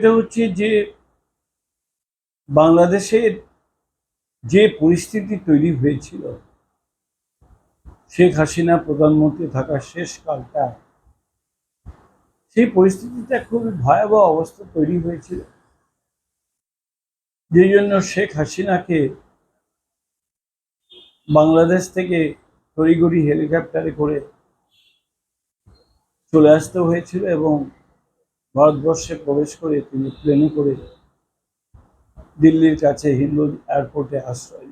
বিষয়টা হচ্ছে যে বাংলাদেশের যে পরিস্থিতি তৈরি হয়েছিল, শেখ হাসিনা প্রধানমন্ত্রী থাকার শেষ কালটা, সেই পরিস্থিতিতে খুবই ভয়াবহ অবস্থা তৈরি হয়েছিল। যে জন্য শেখ হাসিনাকে বাংলাদেশ থেকে তড়িগড়ি হেলিকপ্টারে করে চলে আসতে হয়েছিল এবং ভারতবর্ষে প্রবেশ করে তিনি প্লেনে করে দিল্লির কাছে হিন্দু এয়ারপোর্টে আশ্রয়।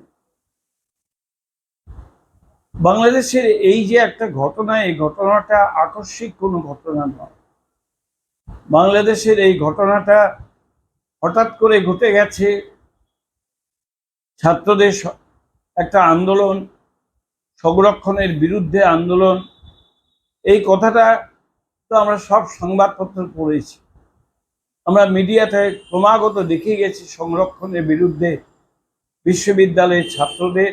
বাংলাদেশের এই যে একটা ঘটনা, এই ঘটনাটা আকস্মিক কোনো ঘটনা নয় বাংলাদেশের এই ঘটনাটা হঠাৎ করে ঘটে গেছে, ছাত্রদের একটা আন্দোলন, সংরক্ষণের বিরুদ্ধে আন্দোলন এই কথাটা তো আমরা সব সংবাদপত্র পড়েছি। আমরা মিডিয়াতে ক্রমাগত দেখে গেছি সংরক্ষণের বিরুদ্ধে বিশ্ববিদ্যালয়ের ছাত্রদের,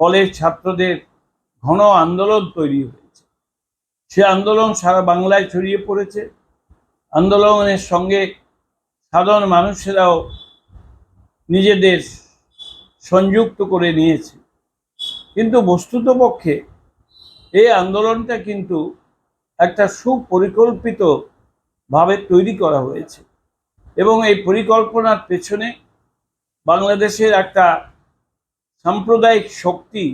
কলেজ ছাত্রদের ঘন আন্দোলন তৈরি হয়েছে। সে আন্দোলন সারা বাংলায় ছড়িয়ে পড়েছে। আন্দোলনের সঙ্গে সাধারণ মানুষেরাও নিজেদের সংযুক্ত করে নিয়েছে। কিন্তু বস্তুতপক্ষে এই আন্দোলনটা কিন্তু একটা সুপরিকল্পিত ভাবে তৈরি করা হয়েছে। এবং এই পরিকল্পনার পেছনে বাংলাদেশের একটা সাম্প্রদায়িক শক্তি,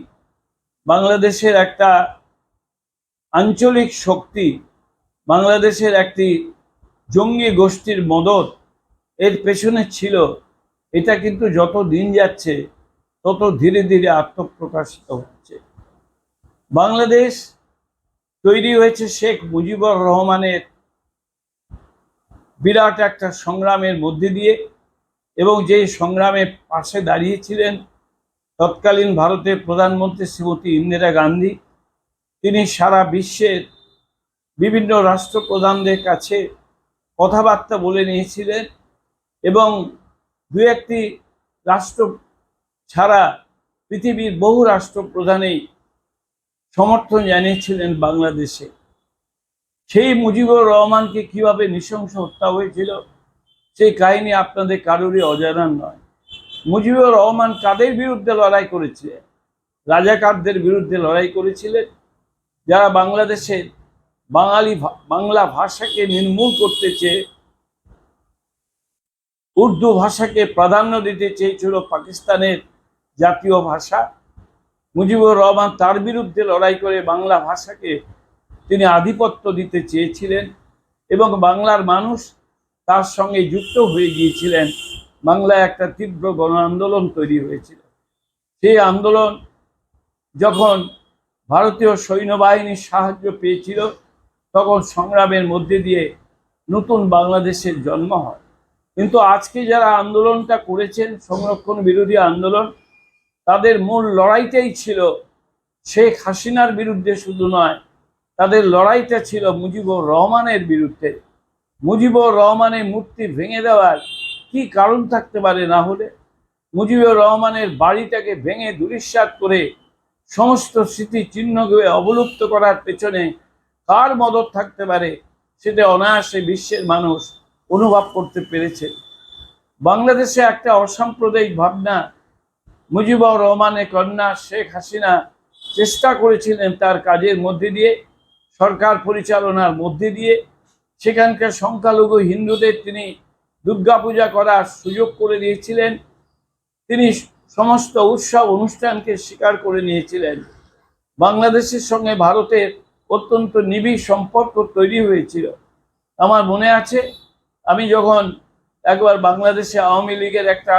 বাংলাদেশের একটা আঞ্চলিক শক্তি, বাংলাদেশের একটি জঙ্গি গোষ্ঠীর মদত এর পেছনে ছিল। এটা কিন্তু যত দিন যাচ্ছে, তত ধীরে ধীরে আত্মপ্রকাশিত হচ্ছে। বাংলাদেশ তৈরি হয়েছে শেখ মুজিবুর রহমানের বিরাট একটা সংগ্রামের মধ্যে দিয়ে এবং যে সংগ্রামে পাশে দাঁড়িয়েছিলেন তৎকালীন ভারতের প্রধানমন্ত্রী শ্রীমতী ইন্দিরা গান্ধী, তিনি সারা বিশ্বের বিভিন্ন রাষ্ট্রপ্রধানদের কাছে কথাবার্তা বলে নিয়েছিলেন এবং দু একটি রাষ্ট্র ছাড়া পৃথিবীর বহু রাষ্ট্রপ্রধানেই সমর্থন জানিয়েছিলেন বাংলাদেশে। সেই মুজিবুর রহমানকে কীভাবে নৃশংস হত্যা হয়েছিল, সেই কাহিনী আপনাদের কারোরই অজানা নয়। মুজিবুর রহমান কাদের বিরুদ্ধে লড়াই করেছিলেন রাজাকারদের বিরুদ্ধে লড়াই করেছিলেন? যারা বাংলাদেশের বাঙালি বাংলা ভাষাকে নির্মূল করতে চেয়ে, উর্দু ভাষাকে প্রাধান্য দিতে চেয়েছিল পাকিস্তানের জাতীয় ভাষা মুজিবুর রহমান তার বিরুদ্ধে লড়াই করে বাংলা ভাষাকে তিনি আধিপত্য দিতে চেয়েছিলেন এবং বাংলার মানুষ তার সঙ্গে যুক্ত হয়ে গিয়েছিলেন। বাংলায় একটা তীব্র গণ আন্দোলন তৈরি হয়েছিল। সেই আন্দোলন যখন ভারতীয় সৈন্যবাহিনীর সাহায্য পেয়েছিল, তখন সংগ্রামের মধ্যে দিয়ে নতুন বাংলাদেশের জন্ম হয়। কিন্তু আজকে যারা আন্দোলনটা করেছেন, সংরক্ষণ বিরোধী আন্দোলন তাদের মূল লড়াইটাই ছিল শেখ হাসিনার বিরুদ্ধে শুধু নয়, তাদের লড়াইটা ছিল মুজিবুর রহমানের বিরুদ্ধে। মুজিবুর রহমানের মূর্তি ভেঙে দেওয়ার কি কারণ থাকতে পারে না হলে? মুজিবুর রহমানের বাড়িটাকে ভেঙে দুরিশ্বাত করে সমস্ত স্মৃতি অবলুপ্ত করার পেছনে কার মদত থাকতে পারে সেটা অনায়াসে বিশ্বের মানুষ অনুভব করতে পেরেছে। বাংলাদেশে একটা অসাম্প্রদায়িক ভাবনা মুজিবুর রহমানের কন্যা শেখ হাসিনা চেষ্টা করেছিলেন তার কাজের মধ্যে দিয়ে, সরকার পরিচালনার মধ্যে দিয়ে। সেখানকার সংখ্যালঘু হিন্দুদের তিনি দুর্গাপূজা করার সুযোগ করে দিয়েছিলেন। তিনি সমস্ত উৎসব অনুষ্ঠানকে স্বীকার করে নিয়েছিলেন। বাংলাদেশের সঙ্গে ভারতের অত্যন্ত নিবিড় সম্পর্ক তৈরি হয়েছিল। আমার মনে আছে, আমি যখন একবার বাংলাদেশে আওয়ামী লীগের একটা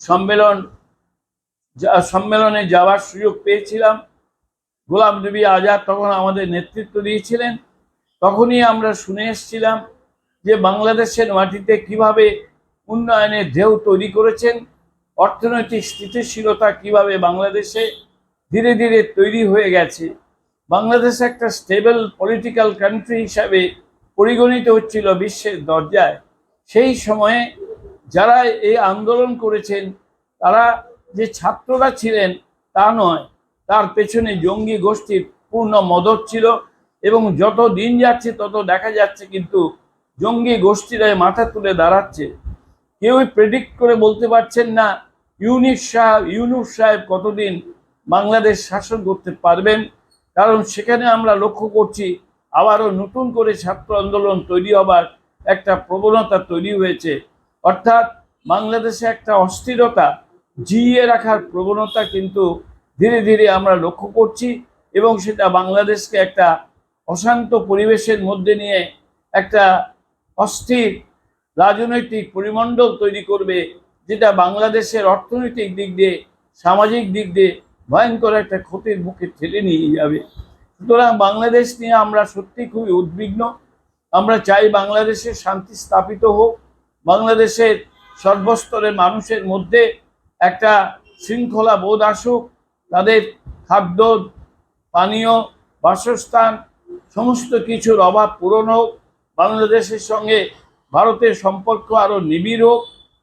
সম্মেলন সম্মেলনে যাওয়ার সুযোগ পেয়েছিলাম। গোলাম নবী আজাদ তখন আমাদের নেতৃত্ব দিয়েছিলেন। তখনই আমরা শুনে এসেছিলাম যে বাংলাদেশের মাটিতে কীভাবে উন্নয়নের ঢেউ তৈরি করেছেন, অর্থনৈতিক স্থিতিশীলতা কীভাবে বাংলাদেশে ধীরে ধীরে তৈরি হয়ে গেছে। বাংলাদেশ একটা স্টেবল পলিটিক্যাল কান্ট্রি হিসাবে পরিগণিত হচ্ছিল বিশ্বের দরজায়। সেই সময়ে যারা এই আন্দোলন করেছেন, তারা যে ছাত্ররা ছিলেন তা নয়, তার পেছনে জঙ্গি গোষ্ঠীর পূর্ণ মদত ছিল এবং যত দিন যাচ্ছে তত দেখা যাচ্ছে কিন্তু জঙ্গি গোষ্ঠীরা মাথা তুলে দাঁড়াচ্ছে। কেউই প্রেডিক্ট করে বলতে পারছেন না ইউনিস সাহেব, ইউনুস সাহেব কতদিন বাংলাদেশ শাসন করতে পারবেন। কারণ সেখানে আমরা লক্ষ্য করছি আবারও নতুন করে ছাত্র আন্দোলন তৈরি হবার একটা প্রবণতা তৈরি হয়েছে। অর্থাৎ বাংলাদেশে একটা অস্থিরতা জিইয়ে রাখার প্রবণতা কিন্তু ধীরে ধীরে আমরা লক্ষ্য করছি এবং সেটা বাংলাদেশকে একটা অশান্ত পরিবেশের মধ্যে নিয়ে একটা অস্থির রাজনৈতিক পরিমণ্ডল তৈরি করবে, যেটা বাংলাদেশের অর্থনৈতিক দিক দিয়ে, সামাজিক দিক দিয়ে ভয়ঙ্কর একটা ক্ষতির মুখে ঠেলে নিয়ে যাবে। সুতরাং বাংলাদেশ নিয়ে আমরা সত্যি খুবই উদ্বিগ্ন। আমরা চাই বাংলাদেশের শান্তি স্থাপিত হোক। বাংলাদেশের সর্বস্তরের মানুষের মধ্যে একটা শৃঙ্খলা বোধ আসুক, তাদের খাদ্য, পানীয়, বাসস্থান, সমস্ত কিছুর অভাব পূরণ হোক, বাংলাদেশের সঙ্গে ভারতের সম্পর্ক আরও নিবিড় হোক,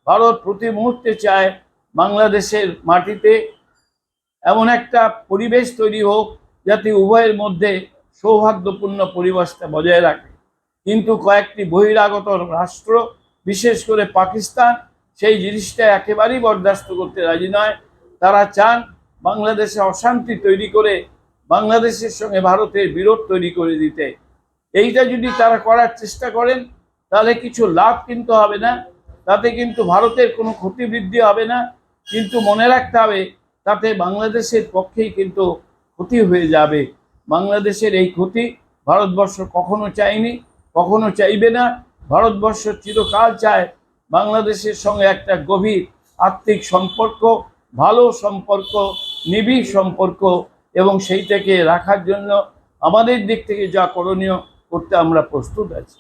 ভারত প্রতি মুহূর্তে চায় বাংলাদেশের মাটিতে এমন একটা পরিবেশ তৈরি হোক যাতে উভয়ের মধ্যে সৌহার্দ্যপূর্ণ পরিবেশটা বজায় রাখে। কিন্তু কয়েকটি বহিরাগত রাষ্ট্র, বিশেষ করে পাকিস্তান সেই জিনিসটা একেবারেই বরদাস্ত করতে রাজি নয়। তারা চান বাংলাদেশে অশান্তি তৈরি করে, বাংলাদেশের সঙ্গে ভারতের বিরোধ তৈরি করে দিতে। এইটা যদি তারা করার চেষ্টা করেন, তাহলে কিছু লাভ কিন্তু হবে না। তাতে কিন্তু ভারতের কোনো ক্ষতি বৃদ্ধি হবে না। কিন্তু মনে রাখতে হবে, তাতে বাংলাদেশের পক্ষেই কিন্তু ক্ষতি হয়ে যাবে। বাংলাদেশের এই ক্ষতি ভারতবর্ষ কখনো চায়নি, কখনো চাইবে না। ভারতবর্ষ চিরকাল চায় বাংলাদেশের সঙ্গে একটা গভীর আর্থিক সম্পর্ক, ভালো সম্পর্ক, নিবিড় সম্পর্ক এবং সেইটাকে রাখার জন্য আমাদের দিক থেকে যা করণীয় করতে আমরা প্রস্তুত আছি।